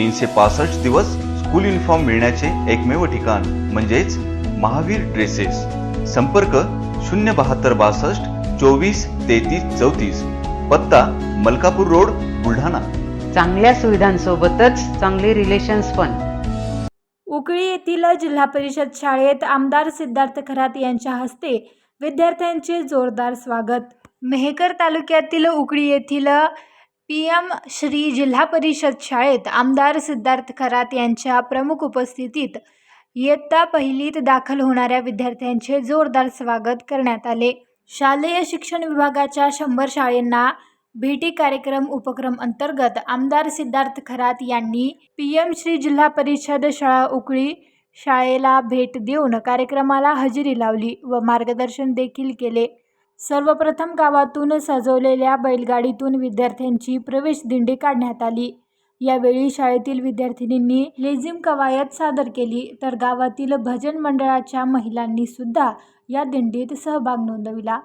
तीनशे पासष्ट दिवस स्कूल युनिफॉर्म मिळण्याचे एकमेव ठिकाण म्हणजेच महावीर ड्रेसेस संपर्क शून्य बहात्तर बासष्ट चोवीस तेहतीस चौतीस. पत्ता मलकापूर रोड बुलढाणा. चांगल्या सुविधांसोबतच चांगले रिलेशन्स पण. उकळी येथील जिल्हा परिषद शाळेत आमदार सिद्धार्थ खरात यांच्या हस्ते विद्यार्थ्यांचे जोरदार स्वागत. मेहकर तालुक्यातील उकळी येथील पी एम श्री जिल्हा परिषद शाळेत आमदार सिद्धार्थ खरात यांच्या प्रमुख उपस्थितीत इयत्ता पहिलीत दाखल होणाऱ्या विद्यार्थ्यांचे जोरदार स्वागत करण्यात आले. शालेय शिक्षण विभागाच्या शंभर शाळेंना भेटी कार्यक्रम उपक्रम अंतर्गत आमदार सिद्धार्थ खरात यांनी पी एम श्री जिल्हा परिषद शाळा उकळी शाळेला भेट देऊन कार्यक्रमाला हजेरी लावली व मार्गदर्शन देखील केले. सर्वप्रथम गावातून सजवलेल्या बैलगाडीतून विद्यार्थ्यांची प्रवेश दिंडी काढण्यात आली. यावेळी शाळेतील विद्यार्थिनींनी लेझिम कवायत सादर केली. तर गावातील भजन मंडळाच्या महिलांनी सुद्धा या दिंडीत सहभाग नोंदविला.